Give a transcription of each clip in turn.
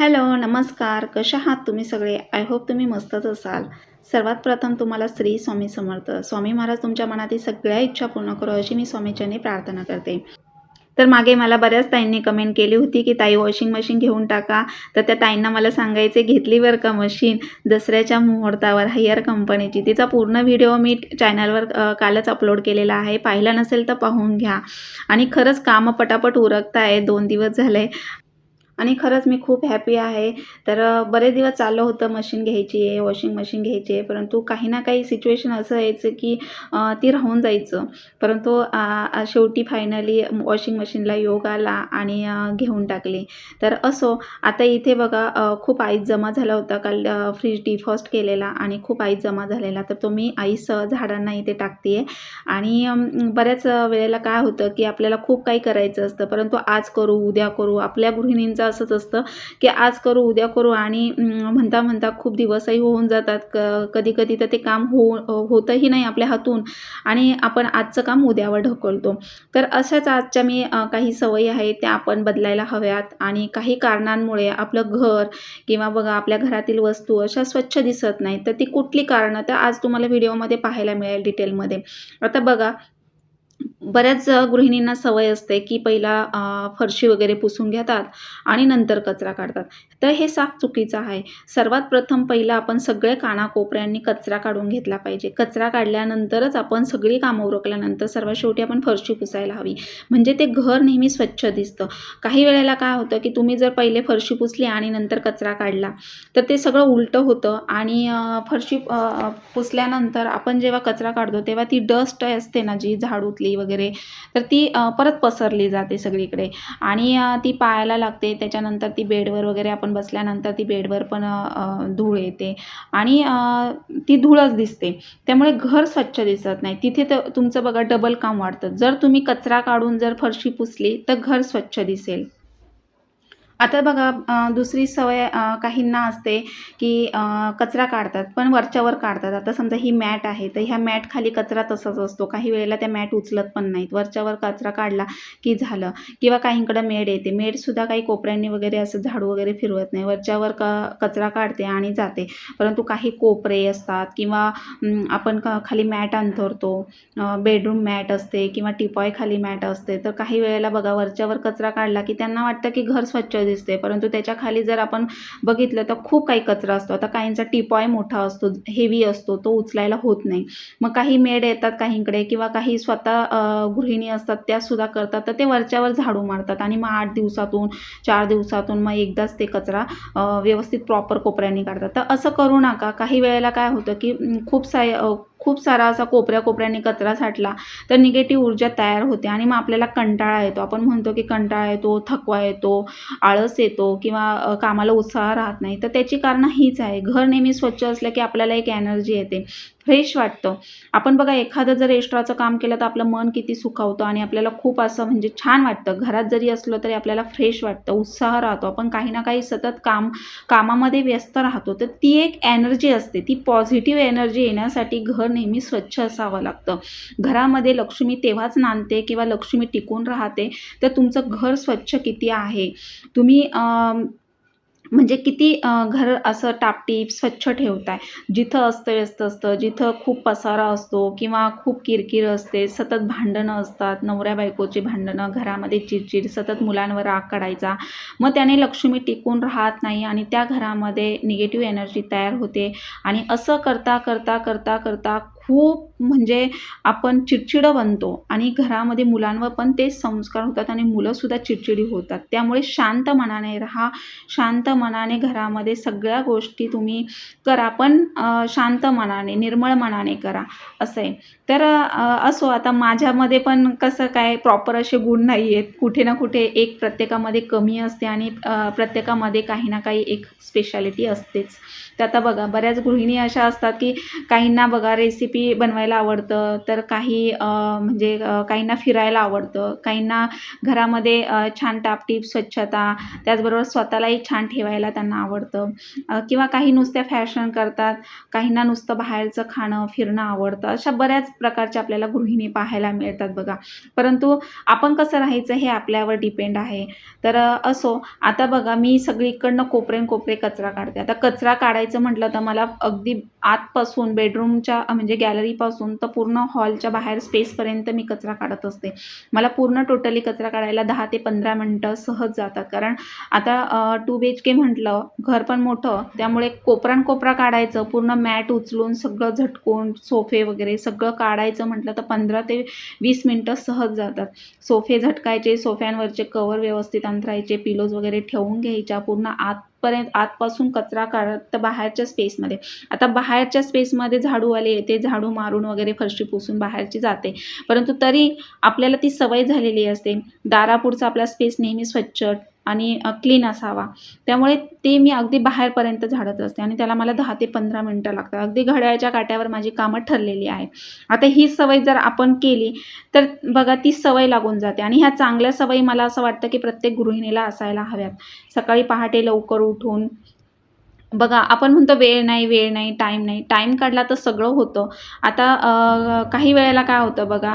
Hello नमस्कार. कशा आहात तुम्ही सगळे? आय होप तुम्ही मस्तच असाल. सर्वात प्रथम तुम्हाला श्री स्वामी समर्थ. स्वामी महाराज तुमच्या मनातील सगळ्या इच्छा पूर्ण करो अशी मी स्वामीच्यांनी प्रार्थना करते. तर मागे मला बऱ्याच ताईंनी कमेंट केली होती की ताई वॉशिंग मशीन घेऊन टाका. तर त्या ताईंना मला सांगायचे घेतली बरं का मशीन दसऱ्याच्या मुहूर्तावर हायर कंपनीची. तिचा पूर्ण व्हिडिओ मी चॅनलवर कालच अपलोड केलेला आहे. पाहिला नसेल तर पाहून घ्या. आणि खरंच कामं पटापट उरकत आहे दोन दिवस झाले. आणि खरंच मी खूप हॅपी आहे. तर बरेच दिवस चाललं होतं मशीन घ्यायची आहे वॉशिंग मशीन घ्यायची आहे परंतु काही ना काही सिच्युएशन असं यायचं की ती राहून जायचं. परंतु शेवटी फायनली वॉशिंग मशीनला योग आला आणि घेऊन टाकली. तर असो आता इथे बघा खूप आईस जमा झाला होता काल फ्रीज डिफॉस्ट केलेला आणि खूप आईस जमा झालेला. तर तो मी आईस झाडांना इथे टाकते आहे आणि बऱ्याच वेळेला काय होतं की आपल्याला खूप काही करायचं असतं. परंतु आज करू उद्या करू आपल्या गृहिणींचा असंच असतं की आज करू उद्या करू आणि म्हणता म्हणता खूप दिवसही होऊन जातात. क कधी कधी तर ते काम हो होतंही नाही आपल्या हातून आणि आपण आजचं काम उद्यावर ढकलतो. तर अशाच आजच्या मी काही सवयी आहेत त्या आपण बदलायला हव्यात आणि काही कारणांमुळे आपलं घर किंवा बघा आपल्या घरातील वस्तू अशा स्वच्छ दिसत नाही तर ती कुठली कारणं? तर आज तुम्हाला व्हिडिओमध्ये पाहायला मिळेल डिटेलमध्ये. आता बघा बऱ्याच गृहिणींना सवय असते की पहिला फरशी वगैरे पुसून घेतात आणि नंतर कचरा काढतात. तर हे साफ चुकीचं आहे. सर्वात प्रथम पहिला आपण सगळे कानाकोपऱ्यांनी कचरा काढून घेतला पाहिजे. कचरा काढल्यानंतरच आपण सगळी कामं उरकल्यानंतर सर्वात शेवटी आपण फरशी पुसायला हवी. म्हणजे ते घर नेहमी स्वच्छ दिसतं. काही वेळेला काय होतं की तुम्ही जर पहिले फरशी पुसली आणि नंतर कचरा काढला तर ते सगळं उलटं होतं आणि फरशी पुसल्यानंतर आपण जेव्हा कचरा काढतो तेव्हा ती डस्ट असते ना जी झाडूतली वगैरे तर ती परत पसरली जाते सगळीकडे. आणि ती पायाला लागते त्याच्यानंतर ती बेडवर वगैरे आपण बसल्यानंतर ती बेडवर पण धूळ येते. आणि ती धूळच दिसते. त्यामुळे घर स्वच्छ दिसत नाही. तिथे तर तुमचं बघा डबल काम वाढतं. जर तुम्ही कचरा काढून जर फरशी पुसली तर घर स्वच्छ दिसेल. आता बघा दुसरी सवय काहींना असते की कचरा काढतात पण वरच्यावर काढतात. आता समजा ही मॅट आहे तर ह्या मॅट खाली कचरा तसाच असतो. काही वेळेला त्या मॅट उचलत पण नाहीत. वरच्यावर कचरा काढला की झालं. किंवा काहींकडं मेड येते. मेडसुद्धा काही कोपऱ्यांनी वगैरे असं झाडू वगैरे फिरवत नाही. वरच्यावर क कचरा काढते आणि जाते. परंतु काही कोपरे असतात किंवा आपण क खाली मॅट अंथरतो बेडरूम मॅट असते किंवा टिपॉय खाली मॅट असते. तर काही वेळेला बघा वरच्यावर कचरा काढला की त्यांना वाटतं की घर स्वच्छ दिसते परंतु त्याच्याखाली जर आपण बघितलं तर खूप काही कचरा असतो. आता काहींचा टिपॉय मोठा असतो हेवी असतो तो उचलायला होत नाही. मग काही मेड येतात काहींकडे किंवा काही स्वतः गृहिणी असतात त्या सुद्धा करतात. तर ते वरच्यावर झाडू मारतात आणि मग आठ दिवसातून चार दिवसातून मग एकदाच ते कचरा व्यवस्थित प्रॉपर कोपऱ्याने काढतात. तर असं करू नका. काही वेळेला काय होतं की खूप साय खूप सारा असा कोपऱ्या कोपऱ्याने कचरा साठला तर निगेटिव्ह ऊर्जा तयार होते आणि मग आपल्याला कंटाळा येतो. आपण म्हणतो की कंटाळा येतो थकवा येतो आळस येतो किंवा कामाला उत्साह राहत नाही. तर त्याची कारणं हीच आहे. घर नेहमी स्वच्छ असलं की आपल्याला एक एनर्जी येते. फ्रेश वाटतं. आपण बघा एखादं जर एक्स्ट्राचं काम केलं तर आपलं मन किती सुखावतं आणि आपल्याला खूप असं म्हणजे छान वाटतं. घरात जरी असलं तरी आपल्याला फ्रेश वाटतं उत्साह राहतो. आपण काही ना काही सतत काम कामामध्ये व्यस्त राहतो. तर ती एक एनर्जी असते. ती पॉझिटिव्ह एनर्जी येण्यासाठी घर नेहमी स्वच्छ असावं लागतं. घरामध्ये लक्ष्मी तेव्हाच नांदते किंवा लक्ष्मी टिकून राहते. तर तुमचं घर स्वच्छ किती आहे? तुम्ही म्हणजे किती घर असं टापटीप स्वच्छ ठेवत आहे जिथं अस्तव्यस्त असतं जिथं खूप पसारा असतो किंवा खूप किरकिर असते सतत भांडणं असतात नवऱ्या बायकोची भांडणं घरामध्ये चिडचिड सतत मुलांवर राग काढायचा. मग त्याने लक्ष्मी टिकून राहत नाही आणि त्या घरामध्ये निगेटिव्ह एनर्जी तयार होते. आणि असं करता करता करता करता खूप म्हणजे आपण चिडचिडं बनतो आणि घरामध्ये मुलांवर पण तेच संस्कार होतात आणि मुलंसुद्धा चिडचिडी होतात. त्यामुळे शांत मनाने राहा शांत मनाने घरामध्ये सगळ्या गोष्टी तुम्ही करा पण शांत मनाने निर्मळ मनाने करा असं आहे. तर असो आता माझ्यामध्ये पण कसं काय प्रॉपर असे गुण नाही आहेत कुठे ना कुठे एक प्रत्येकामध्ये कमी असते आणि प्रत्येकामध्ये काही ना काही एक स्पेशालिटी असतेच. तर आता बघा बऱ्याच गृहिणी अशा असतात की काहींना बघा रेसिपी रेसिपी बनवायला आवडतं. तर काही म्हणजे काहींना फिरायला आवडतं. काहींना घरामध्ये छान टापटीप स्वच्छता त्याचबरोबर स्वतःलाही छान ठेवायला त्यांना आवडतं. किंवा काही नुसत्या फॅशन करतात. काहींना नुसतं बाहेरचं खाणं फिरणं आवडतं. अशा बऱ्याच प्रकारच्या आपल्याला गृहिणी पाहायला मिळतात बघा. परंतु आपण कसं राहायचं हे आपल्यावर डिपेंड आहे. तर असो आता बघा मी सगळीकडनं कोपरे कोपरे कचरा काढते. आता कचरा काढायचं म्हटलं तर मला अगदी आतपासून बेडरूमच्या म्हणजे गॅलरीपासून तर पूर्ण हॉलच्या बाहेर स्पेसपर्यंत मी कचरा काढत असते. मला पूर्ण टोटली कचरा काढायला दहा ते पंधरा मिनटं सहज जातात. कारण आता टू बी एच के म्हटलं घर पण मोठं त्यामुळे कोपरान कोपरा काढायचं पूर्ण मॅट उचलून सगळं झटकून सोफे वगैरे सगळं काढायचं म्हटलं तर पंधरा ते वीस मिनटं सहज जातात. सोफे झटकायचे सोफ्यांवरचे कवर व्यवस्थित अंतरायचे पिलोज वगैरे ठेवून घ्यायच्या पूर्ण आत आतपर्यंत आतपासून कचरा काढत तर बाहेरच्या स्पेसमध्ये आता बाहेरच्या स्पेसमध्ये झाडूवाले येते झाडू मारून वगैरे फरशी पुसून बाहेरची जाते. परंतु तरी आपल्याला ती सवय झालेली असते. दारापुढचा आपला स्पेस नेहमी स्वच्छ आणि क्लीन असावा. त्यामुळे ते मी अगदी बाहेरपर्यंत झाडत असते आणि त्याला मला दहा ते पंधरा मिनटं लागतात. अगदी घड्याळच्या काट्यावर माझी कामं ठरलेली आहे आता ही सवय जर आपण केली तर बघा ती सवय लागून जाते आणि ह्या चांगल्या सवयी मला असं वाटतं की प्रत्येक गृहिणीला असायला हव्यात. सकाळी पहाटे लवकर उठून बघा आपण म्हणतो वेळ नाही वेळ नाही टाईम नाही. टाईम काढला तर सगळं होतं. आता काही वेळेला काय होतं बघा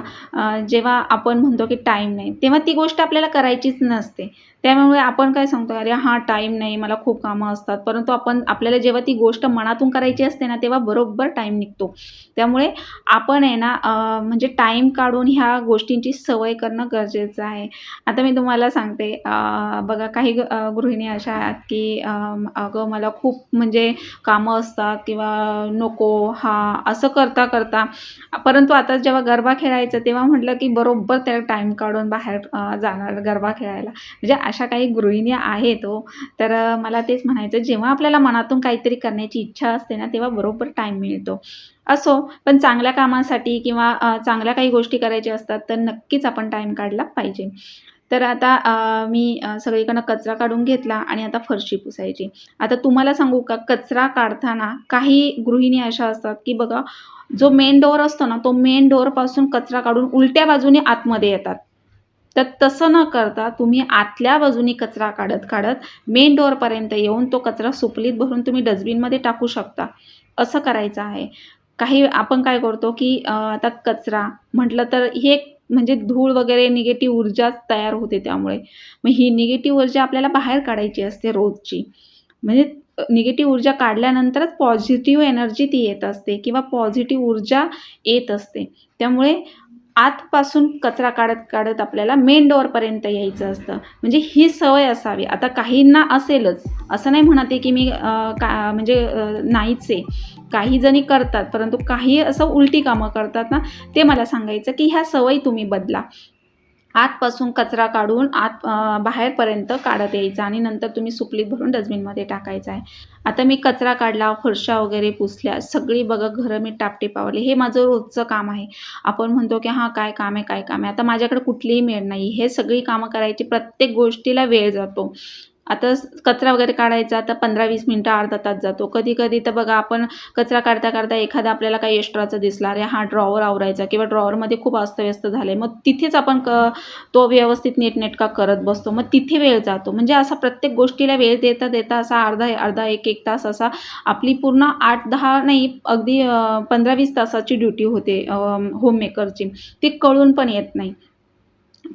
जेव्हा आपण म्हणतो की टाईम नाही तेव्हा ती गोष्ट आपल्याला करायचीच नसते. त्यामुळे आपण काय सांगतो अरे हा टाईम नाही मला खूप कामं असतात. परंतु आपण आपल्याला जेव्हा ती गोष्ट मनातून करायची असते ना तेव्हा बरोबर टाईम निघतो. त्यामुळे आपण आहे ना म्हणजे टाईम काढून ह्या गोष्टींची सवय करणं गरजेचं आहे. आता मी तुम्हाला सांगते बघा काही गृहिणी अशा आहेत की अगं मला खूप म्हणजे कामं असतात किंवा नको हा असं करता करता. परंतु आता जेव्हा गरबा खेळायचं तेव्हा म्हटलं की बरोबर त्याला टाईम काढून बाहेर जाणार गरबा खेळायला. म्हणजे अशा काही गृहिणी आहेत हो. तर मला तेच म्हणायचं जेव्हा आपल्याला मनातून काहीतरी करण्याची इच्छा असते ना तेव्हा बरोबर टाईम मिळतो. असो पण चांगल्या कामासाठी किंवा चांगल्या काही गोष्टी करायच्या असतात तर नक्कीच आपण टाईम काढला पाहिजे. तर आता मी सगळीकडनं कचरा काढून घेतला आणि आता फरशी पुसायची. आता तुम्हाला सांगू का कचरा काढताना काही गृहिणी अशा असतात की बघा जो मेन डोअर असतो ना तो मेन डोअरपासून कचरा काढून उलट्या बाजूने आतमध्ये येतात. तर तसं न करता तुम्ही आतल्या बाजूनी कचरा काढत काढत मेन डोअरपर्यंत येऊन तो कचरा सुपलीत भरून तुम्ही डस्टबिनमध्ये टाकू शकता. असं करायचं आहे. काही आपण काय करतो की आता कचरा म्हटलं तर हे एक म्हणजे धूळ वगैरे निगेटिव्ह ऊर्जा तयार होते त्यामुळे. मग ही निगेटिव्ह ऊर्जा आपल्याला बाहेर काढायची असते रोजची. म्हणजे निगेटिव्ह ऊर्जा काढल्यानंतरच पॉझिटिव्ह एनर्जी ती येत असते किंवा पॉझिटिव्ह ऊर्जा येत असते. त्यामुळे आतपासून कचरा काढत काढत आपल्याला मेन डोअरपर्यंत यायचं असतं. म्हणजे ही सवय असावी. आता काहींना असेलच. असं नाही म्हणत आहे की मी का म्हणजे नाहीच आहे. काही जणी करतात परंतु काही असं उलटी कामं करतात ना ते मला सांगायचं की ह्या सवयी तुम्ही बदला. आतपासून कचरा काढून आत बाहेरपर्यंत काढत यायचा आणि नंतर तुम्ही सुपलीत भरून डस्टबिनमध्ये टाकायचा आहे. आता मी कचरा काढला फरशा वगैरे पुसल्या सगळी बघा घरं मी टापटिपावली हे माझं रोजचं काम आहे. आपण म्हणतो की हां काय काम आहे काय काम आहे. आता माझ्याकडे कुठलीही वेळ नाही. हे सगळी कामं करायची प्रत्येक गोष्टीला वेळ जातो. आता कचरा वगैरे काढायचा तर पंधरा वीस मिनटं अर्धा तास जातो. कधी कधी तर बघा आपण कचरा काढता काढता एखादा आपल्याला काही एक्स्ट्राचा दिसला. अरे हा ड्रॉवर आवरायचा किंवा ड्रॉवरमध्ये खूप अस्तव्यस्त झाले मग तिथेच आपण क तो व्यवस्थित नीटनेटका करत बसतो. मग तिथे वेळ जातो. म्हणजे असा प्रत्येक गोष्टीला वेळ देता देता असा अर्धा अर्धा एक एक तास असा आपली पूर्ण आठ दहा नाही अगदी पंधरा वीस तासाची ड्युटी होते होममेकरची ती कळून पण येत नाही.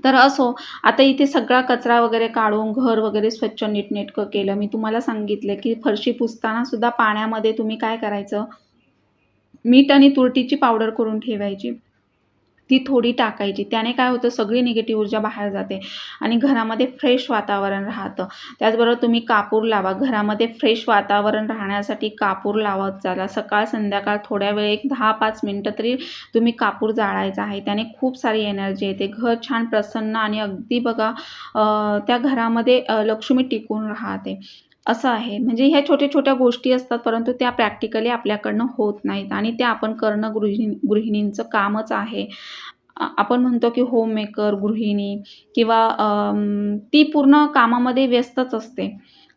तर असो आता इथे सगळा कचरा वगैरे काढून घर वगैरे स्वच्छ नीटनेटकं केलं. मी तुम्हाला सांगितलं की फरशी पुसताना सुद्धा पाण्यामध्ये तुम्ही काय करायचं? मीठ आणि तुरटीची पावडर करून ठेवायची. ती थोडी टाकायची. त्याने काय होतं सगळी निगेटिव्ह ऊर्जा बाहेर जाते आणि घरामध्ये फ्रेश वातावरण राहतं. त्याचबरोबर तुम्ही कापूर लावा. घरामध्ये फ्रेश वातावरण राहण्यासाठी कापूर लावत चाला. सकाळ संध्याकाळ थोड्या वेळ एक दहा पाच मिनटं तरी तुम्ही कापूर जाळायचा आहे. त्याने खूप सारी एनर्जी येते. घर छान प्रसन्न आणि अगदी बघा त्या घरामध्ये लक्ष्मी टिकून राहते. असं आहे. म्हणजे ह्या छोट्या छोट्या गोष्टी असतात परंतु त्या प्रॅक्टिकली आपल्याकडनं होत नाहीत आणि त्या आपण करणं गृहिणी गृहिणींचं कामच आहे. आपण म्हणतो की होममेकर गृहिणी किंवा ती पूर्ण कामामध्ये व्यस्तच असते.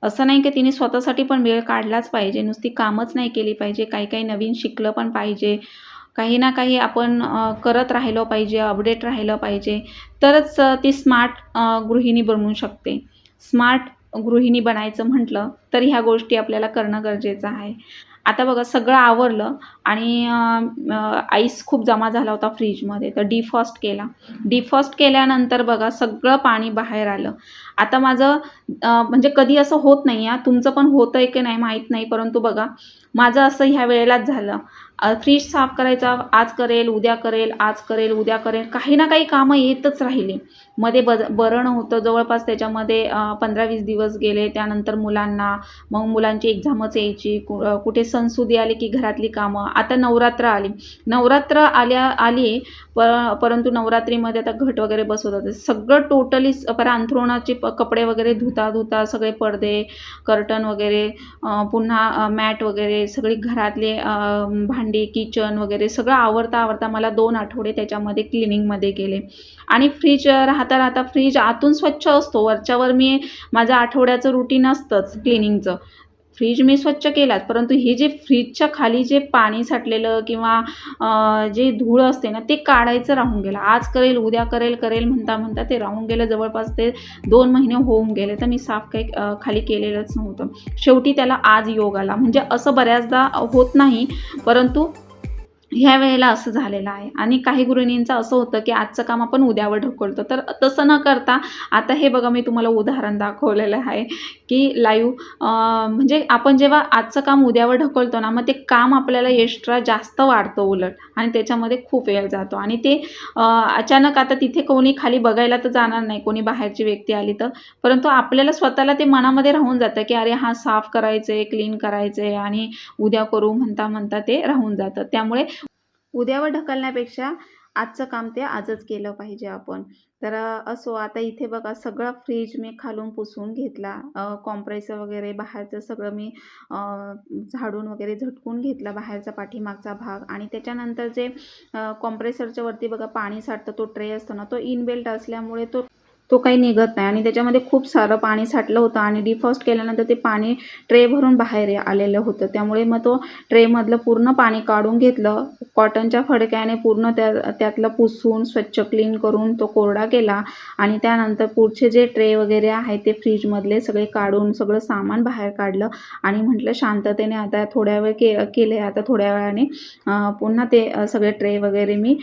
असं नाही की तिने स्वतःसाठी पण वेळ काढलाच पाहिजे. नुसती कामच नाही केली पाहिजे. काही काही नवीन शिकलं पण पाहिजे. काही ना काही आपण करत राहिलं पाहिजे अपडेट राहिलं पाहिजे. तरच ती स्मार्ट गृहिणी बनवू शकते. स्मार्ट गृहिणी बनायचं म्हटलं तर ह्या गोष्टी आपल्याला करणं गरजेचं आहे. आता बघा सगळं आवरलं आणि आईस खूप जमा झाला होता फ्रीजमध्ये तर डिफॉस्ट केला. डिफॉस्ट केल्यानंतर बघा सगळं पाणी बाहेर आलं. आता माझं म्हणजे कधी असं होत नाही आहे तुमचं पण होतं आहे की नाही माहीत नाही परंतु बघा माझं असं ह्या वेळेलाच झालं. फ्रीज साफ करायचा आज करेल उद्या करेल आज करेल उद्या करेल काही ना काही कामं येतच राहिली. मध्ये बज बरणं होतं जवळपास त्याच्यामध्ये पंधरा वीस दिवस गेले त्यानंतर मुलांना मग मुलांची एक्झामच यायची कु कुठे सणसुदी आले की घरातली कामं आता नवरात्र आली. नवरात्र आल्या आली पर परंतु नवरात्रीमध्ये आता घट वगैरे बसवतात. सगळं टोटली पर अंथरुणाचे प कपडे वगैरे धुता धुता सगळे पडदे कर्टन वगैरे पुन्हा मॅट वगैरे सगळी घरातले भांड भांडी किचन वगैरे सगळं आवरता आवरता मला दोन आठवडे त्याच्यामध्ये क्लिनिंगमध्ये गेले. आणि फ्रीज राहता राहता फ्रीज आतून स्वच्छ असतो. वरच्यावर मी माझं आठवड्याचं रुटीन असतंच क्लिनिंगचं फ्रीज मी स्वच्छ केलाच परंतु हे जे फ्रीजच्या खाली जे पाणी साठलेलं किंवा जे धूळ असते ना ते काढायचं राहून गेलं. आज करेल उद्या करेल करेल म्हणता म्हणता ते राहून गेलं. जवळपास ते दोन महिने होऊन गेले तर मी साफ काही खाली केलेलंच नव्हतं. शेवटी त्याला आज योग आला. म्हणजे असं बऱ्याचदा होत नाही परंतु ह्या वेळेला असं झालेलं आहे. आणि काही गृहिणींचं असं होतं की आजचं काम आपण उद्यावर ढकलतो. तर तसं न करता आता हे बघा मी तुम्हाला उदाहरण दाखवलेलं आहे की लाईव्ह म्हणजे आपण जेव्हा आजचं काम उद्यावर ढकलतो ना मग ते काम आपल्याला एक्स्ट्रा जास्त वाढतं उलट आणि त्याच्यामध्ये खूप वेळ जातो. आणि ते अचानक आता तिथे कोणी खाली बघायला तर जाणार नाही कोणी बाहेरची व्यक्ती आली तर. परंतु आपल्याला स्वतःला ते मनामध्ये राहून जातं की अरे हा साफ करायचं आहे क्लीन करायचं आहे आणि उद्या करू म्हणता म्हणता ते राहून जातं. त्यामुळे उद्यावर ढकलण्यापेक्षा आजचं काम ते आजच केलं पाहिजे आपण. तर असो आता इथे बघा सगळा फ्रीज मी खालून पुसून घेतला. कॉम्प्रेसर वगैरे बाहेरचं सगळं मी झाडून वगैरे झटकून घेतला बाहेरचा पाठीमागचा भाग. आणि त्याच्यानंतर जे कॉम्प्रेसरच्या वरती बघा पाणी साठतं तो ट्रे असतो ना तो इनबिल्ट असल्यामुळे तो तो काही निघत नाही. आणि त्याच्यामध्ये खूप सारं पाणी साठलं होतं आणि डिफॉस्ट केल्यानंतर ते पाणी ट्रे भरून बाहेर आलेलं होतं. त्यामुळे मग तो ट्रेमधलं पूर्ण पाणी काढून घेतलं. कॉटनच्या फडक्याने पूर्ण त्या त्यातलं पुसून स्वच्छ क्लीन करून तो कोरडा केला. आणि त्यानंतर पुढचे जे ट्रे वगैरे आहे ते फ्रीजमधले सगळे काढून सगळं सामान बाहेर काढलं. आणि म्हटलं शांततेने आता थोड्या वेळ के केले. आता थोड्या वेळाने पुन्हा ते सगळे ट्रे वगैरे मी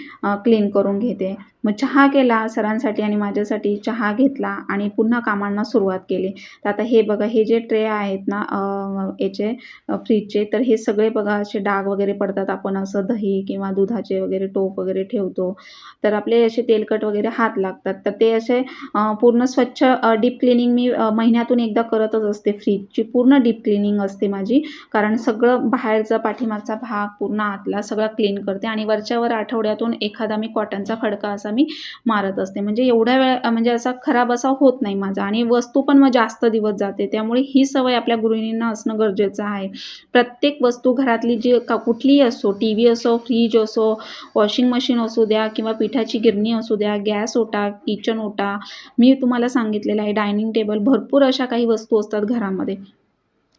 क्लीन करून घेते. मग चहा केला सरांसाठी आणि माझ्यासाठी चहा घेतला आणि पुन्हा कामांना सुरुवात केली. तर आता हे बघा हे जे ट्रे आहेत ना याचे फ्रीजचे तर हे सगळे बघा असे डाग वगैरे पडतात. आपण असं दही किंवा दुधाचे वगैरे टोप वगैरे ठेवतो. तर आपले असे तेलकट वगैरे हात लागतात. तर ते असे पूर्ण स्वच्छ डीप क्लिनिंग मी महिन्यातून एकदा करतच असते फ्रीजची. पूर्ण डीप क्लिनिंग असते माझी. कारण सगळं बाहेरचा पाठीमागचा भाग पूर्ण आतला सगळा क्लीन करते आणि वरच्यावर आठवड्यातून एखादा मी कॉटनचा फडका असा मी मारत असते. म्हणजे एवढ्या वेळ म्हणजे असा खराब असा होत नाही माझा आणि वस्तू पण मग जास्त दिवस जाते. त्यामुळे ही सवय आपल्या गृहिणींना असणं गरजेचं आहे. प्रत्येक वस्तू घरातली जी का कुठलीही असो टी व्ही असो फ्रीज असो वॉशिंग मशीन असू द्या किंवा पिठाची गिरणी असू द्या गॅस ओटा किचन ओटा मी तुम्हाला सांगितलेलं आहे डायनिंग टेबल भरपूर अशा काही वस्तू असतात घरामध्ये.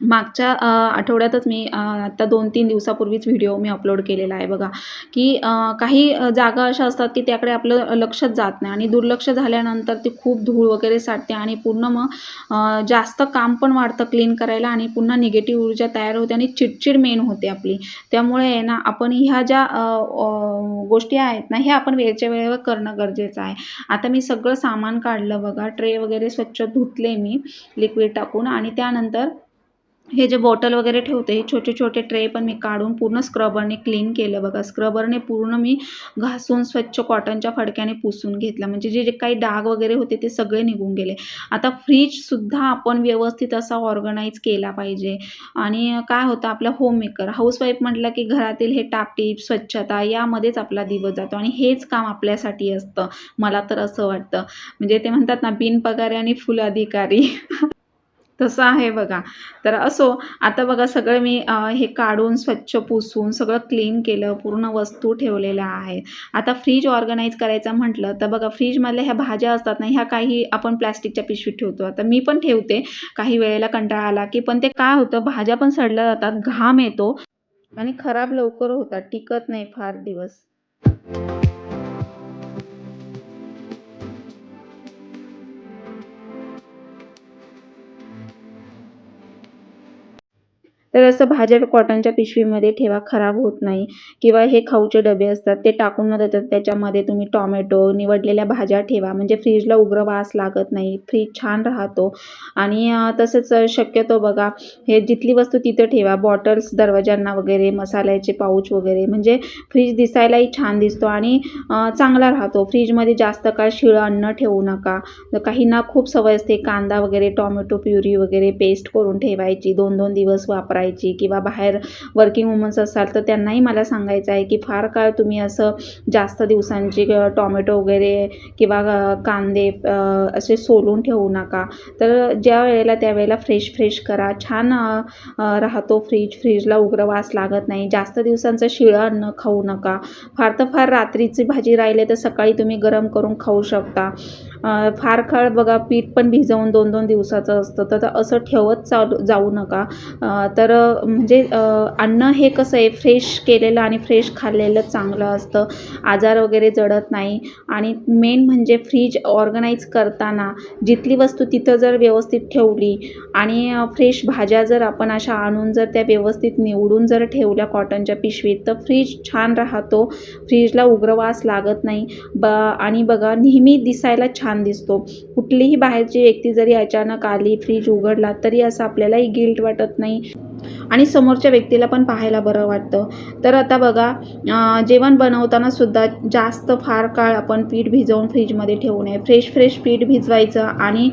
मागच्या आठवड्यातच मी आत्ता दोन तीन दिवसापूर्वीच व्हिडिओ मी अपलोड केलेला आहे बघा. की काही जागा अशा असतात की त्याकडे आपलं लक्षच जात नाही आणि दुर्लक्ष झाल्यानंतर ती खूप धूळ वगैरे साठते आणि पूर्ण मग जास्त काम पण वाढतं क्लीन करायला आणि पुन्हा निगेटिव्ह ऊर्जा तयार होते आणि चिडचिड मेन होते आपली. त्यामुळे आहे ना आपण ह्या ज्या गोष्टी आहेत ना हे आपण वेळच्या वेळेवर करणं गरजेचं आहे. आता मी सगळं सामान काढलं बघा ट्रे वगैरे स्वच्छ धुतले मी लिक्विड टाकून आणि त्यानंतर हे जे बॉटल वगैरे ठेवते हे छोटे छोटे ट्रे पण मी काढून पूर्ण स्क्रबरने क्लीन केलं. बघा स्क्रबरने पूर्ण मी घासून स्वच्छ कॉटनच्या फडक्याने पुसून घेतलं. म्हणजे जे जे काही डाग वगैरे होते ते सगळे निघून गेले. आता फ्रीजसुद्धा आपण व्यवस्थित असा ऑर्गनाईज केला पाहिजे. आणि काय होतं आपलं होम मेकर हाऊसवाईफ म्हटलं की घरातील हे टापटीप स्वच्छता यामध्येच आपला दिवस जातो. आणि हेच काम आपल्यासाठी असतं. मला तर असं वाटतं. म्हणजे ते म्हणतात ना बिनपगारी आणि फुल अधिकारी तसं आहे बघा. तर असो आता बघा सगळं मी हे काढून स्वच्छ पुसून सगळं क्लीन केलं पूर्ण वस्तू ठेवलेल्या आहेत. आता फ्रीज ऑर्गनाईज करायचं म्हटलं तर बघा फ्रीजमधल्या ह्या भाज्या असतात ना ह्या काही आपण प्लॅस्टिकच्या पिशवीत ठेवतो. आता मी पण ठेवते काही वेळेला कंटाळा आला की पण ते काय होतं भाज्या पण सडल्या जातात घाम येतो आणि खराब लवकर होतात टिकत नाही फार दिवस. तर असं भाज्या कॉटनच्या पिशवीमध्ये ठेवा खराब होत नाही. किंवा हे खाऊचे डबे असतात ते टाकून न देतात त्याच्यामध्ये तुम्ही टॉमॅटो निवडलेल्या भाज्या ठेवा. म्हणजे फ्रीजला उग्र वास लागत नाही फ्रीज छान राहतो. आणि तसंच शक्यतो बघा हे जिथली वस्तू तिथं ठेवा. बॉटल्स दरवाजांना वगैरे मसाल्याचे पाऊच वगैरे. म्हणजे फ्रीज दिसायलाही छान दिसतो आणि चांगला राहतो. फ्रीजमध्ये जास्त काळ शिळं अन्न ठेवू नका. काहींना खूप सवय असते कांदा वगैरे टॉमॅटो प्युरी वगैरे पेस्ट करून ठेवायची. दोन दोन दिवस वापरायची. किंवा बाहेर वर्किंग वुमन्स असाल तर त्यांनाही मला सांगायचं आहे की फार काळ तुम्ही असं जास्त दिवसांची टॉमॅटो वगैरे किंवा कांदे असे सोलून ठेवू नका. तर ज्या वेळेला त्यावेळेला फ्रेश फ्रेश करा. छान राहतो फ्रीज फ्रीजला उग्र वास लागत नाही. जास्त दिवसांचं शिळं अन्न खाऊ नका. फार तर फार रात्रीची भाजी राहिले तर सकाळी तुम्ही गरम करून खाऊ शकता. फार खाळ बघा पीठ पण भिजवून दोन दोन दिवसाचं असतं. तर असं ठेवत चालू जाऊ नका. तर म्हणजे अन्न हे कसं आहे फ्रेश केलेलं आणि फ्रेश खाल्लेलं चांगलं असतं. आजार वगैरे जडत नाही. आणि मेन म्हणजे फ्रीज ऑर्गनाईज करताना जिथली वस्तू तिथं जर व्यवस्थित ठेवली आणि फ्रेश भाज्या जर आपण अशा आणून जर त्या व्यवस्थित निवडून जर ठेवल्या कॉटनच्या पिशवीत तर फ्रीज छान राहतो. फ्रीजला उग्रवास लागत नाही. ब आणि बघा नेहमी दिसायला छान दिसतो. कुठलीही बाहेरची व्यक्ती जरी अचानक आली फ्रीज उघडला तरी असं आपल्यालाही गिल्ट वाटत नाही. आणि समोरच्या व्यक्तीला पण पाहायला बरं वाटतं. तर आता बघा जेवण बनवताना सुद्धा जास्त फार काळ आपण पीठ भिजवून फ्रीजमध्ये ठेवू नये. फ्रेश फ्रेश पीठ भिजवायचं आणि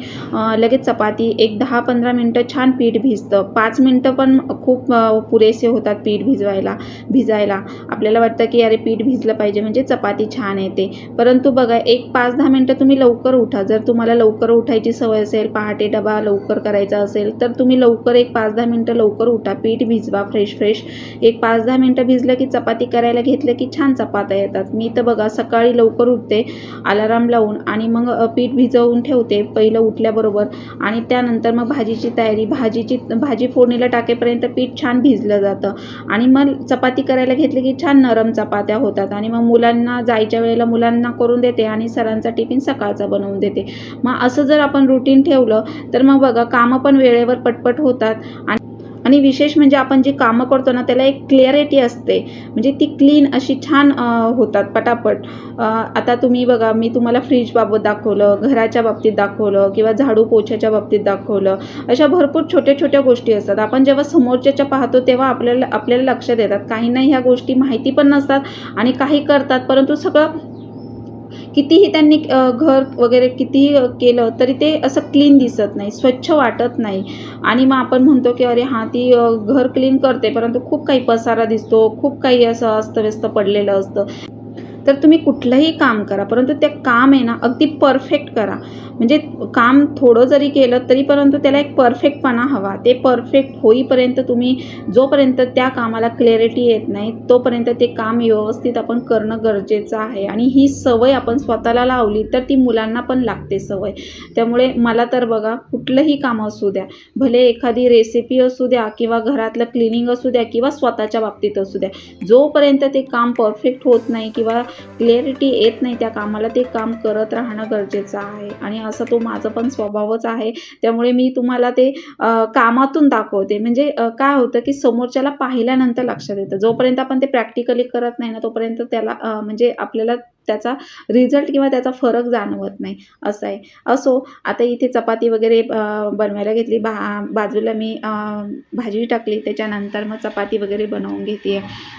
लगेच चपाती एक दहा पंधरा मिनटं छान पीठ भिजतं. पाच मिनटं पण खूप पुरेसे होतात पीठ भिजवायला भिजायला. आपल्याला वाटतं की अरे पीठ भिजलं पाहिजे म्हणजे चपाती छान येते. परंतु बघा एक पाच दहा मिनटं तुम्ही लवकर उठा. जर तुम्हाला लवकर उठायची सवय असेल पहाटे डबा लवकर करायचा असेल तर तुम्ही लवकर एक पाच दहा मिनटं लवकर उठा पीठ भिजवा फ्रेश फ्रेश एक पाच दहा मिनटं भिजलं की चपाती करायला घेतलं की छान चपात्या येतात. मी तर बघा सकाळी लवकर उठते अलाराम लावून आणि मग पीठ भिजवून ठेवते पहिलं उठल्याबरोबर. आणि त्यानंतर मग भाजीची तयारी भाजीची भाजी फोडणीला टाकेपर्यंत पीठ छान भिजलं जातं. आणि मग चपाती करायला घेतली की छान नरम चपात्या होतात. आणि मग मुलांना जायच्या वेळेला मुलांना करून देते आणि सरांचा टिफिन सकाळचा बनवून देते. मग असं जर आपण रुटीन ठेवलं तर मग बघा कामं पण वेळेवर पटपट होतात. आणि आणि विशेष म्हणजे आपण जी कामं करतो ना त्याला एक क्लिअरिटी असते. म्हणजे ती क्लीन अशी छान होतात पटापट. आता तुम्ही बघा मी तुम्हाला फ्रीजबाबत दाखवलं घराच्या बाबतीत दाखवलं किंवा झाडू पोछ्याच्या बाबतीत दाखवलं अशा भरपूर छोट्या छोट्या गोष्टी असतात. आपण जेव्हा समोरच्याच्या पाहतो तेव्हा आपल्याला आपल्याला लक्षात येतात. काहींना ह्या गोष्टी माहिती पण नसतात आणि काही करतात परंतु सगळं कितीही त्यांनी घर वगैरे कितीही केलं तरी ते असं क्लीन दिसत नाही स्वच्छ वाटत नाही. आणि मग आपण म्हणतो की अरे हां ती घर क्लीन करते परंतु खूप काही पसारा दिसतो खूप काही असं अस्तव्यस्त पडलेलं असतं. तर तुम्ही कुठलंही काम करा परंतु ते काम आहे ना अगदी परफेक्ट करा. म्हणजे काम थोडं जरी केलं तरी परंतु त्याला एक परफेक्टपणा हवा. ते परफेक्ट होईपर्यंत तुम्ही जोपर्यंत त्या कामाला क्लॅरिटी येत नाही तोपर्यंत ते काम व्यवस्थित आपण करणं गरजेचं आहे. आणि ही सवय आपण स्वतःला लावली तर ती मुलांना पण लागते सवय. त्यामुळे मला तर बघा कुठलंही काम असू द्या भले एखादी रेसिपी असू द्या किंवा घरातलं क्लिनिंग असू द्या किंवा स्वतःच्या बाबतीत असू द्या जोपर्यंत ते काम परफेक्ट होत नाही किंवा क्लॅरिटी येत नाही त्या कामाला ते काम करत राहणं गरजेचं आहे. आणि असं तो माझं पण स्वभावच आहे. त्यामुळे मी तुम्हाला ते कामातून दाखवते. म्हणजे काय होतं की समोरच्याला पाहिल्यानंतर लक्षात येतं. जोपर्यंत आपण ते प्रॅक्टिकली करत नाही ना तोपर्यंत त्याला म्हणजे आपल्याला त्याचा रिझल्ट किंवा त्याचा फरक जाणवत नाही. असं आहे. असो आता इथे चपाती वगैरे बनवायला घेतली. बा बाजूला मी भाजी टाकली. त्याच्यानंतर मग चपाती वगैरे बनवून घेते.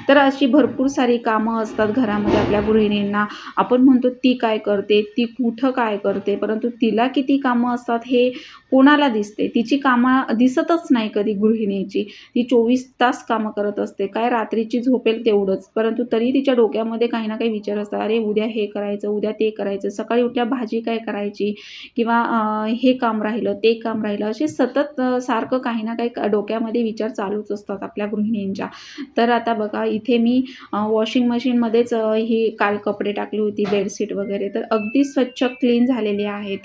तर अशी भरपूर सारी कामं असतात घरामध्ये आपल्या गृहिणींना. आपण म्हणतो ती काय करते? ती कुठं काय करते? परंतु तिला किती कामं असतात हे कोणाला दिसते? तिची कामं दिसतच नाही कधी गृहिणीची. ती चोवीस तास कामं करत असते. काय रात्रीची झोपेल तेवढंच. परंतु तरी तिच्या डोक्यामध्ये काही ना काही विचार असतात. अरे उद्या उद्या हे करायचं उद्या ते करायचं सकाळी उठल्या भाजी काय करायची किंवा हे काम राहिलं ते काम राहिलं असे सतत सारखं काही ना काही डोक्यामध्ये विचार चालूच असतात आपल्या गृहिणींच्या. तर आता बघा इथे मी वॉशिंग मशीनमध्येच ही काल कपडे टाकली होती बेडशीट वगैरे. तर अगदी स्वच्छ क्लीन झालेली आहेत.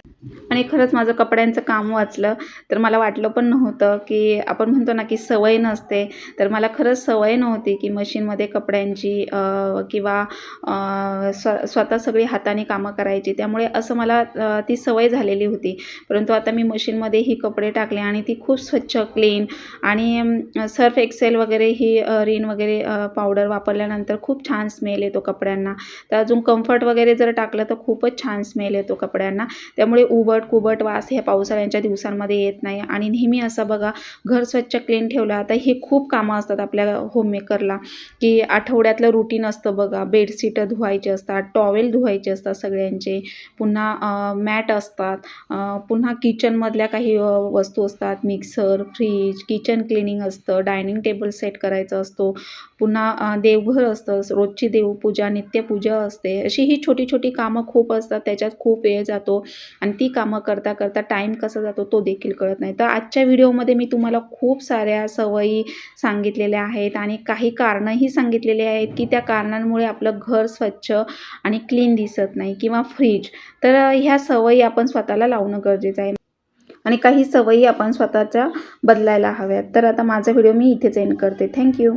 आणि खरंच माझं कपड्यांचं काम वाचलं तर मला वाटलं पण नव्हतं की आपण म्हणतो ना की सवय नसते. तर मला खरंच सवय नव्हती की मशीनमध्ये कपड्यांची किंवा स्व स्वतः सगळी हाताने कामं करायची. त्यामुळे असं मला ती सवय झालेली होती. परंतु आता मी मशीनमध्ये ही कपडे टाकले आणि ती खूप स्वच्छ क्लीन आणि सर्फ एक्सेल वगैरे ही रिन वगैरे पावडर वापरल्यानंतर खूप छान स्मेल येतो कपड्यांना. तर अजून कम्फर्ट वगैरे जर टाकलं तर खूपच छान स्मेल येतो कपड्यांना. त्यामुळे उबट कुबट वास ह्या पावसाळ्यांच्या दिवसांमध्ये येत नाही. आणि नेहमी असं बघा घर स्वच्छ क्लीन ठेवलं आता हे खूप कामं असतात आपल्या होममेकरला. की आठवड्यातलं रुटीन असतं बघा बेडशीट धुवायची असतात टॉवेल धुवायचे असतात सगळ्यांचे पुन्हा मॅट असतात पुन्हा किचनमधल्या काही वस्तू असतात मिक्सर फ्रीज किचन क्लिनिंग असतं डायनिंग टेबल सेट करायचा असतो पुन्हा देवघर असतं रोजची देवपूजा नित्यपूजा असते अशी ही छोटी छोटी कामं खूप असतात त्याच्यात खूप वेळ जातो आणि ती कामं करता करता टाईम कसा जातो तो देखील कळत नाही. तर आजच्या व्हिडिओमध्ये मी तुम्हाला खूप साऱ्या सवयी सांगितलेल्या आहेत आणि काही कारणंही सांगितलेली आहेत की त्या कारणांमुळे आपलं घर स्वच्छ आणि क्लीन दिसत नाही किंवा फ्रीज तर ह्या सवयी आपण स्वतःला लावणं गरजेचं आहे. आणि काही सवयी आपण स्वतःच्या बदलायला हव्यात. तर आता माझा व्हिडिओ मी इथेच एंड करते. थँक्यू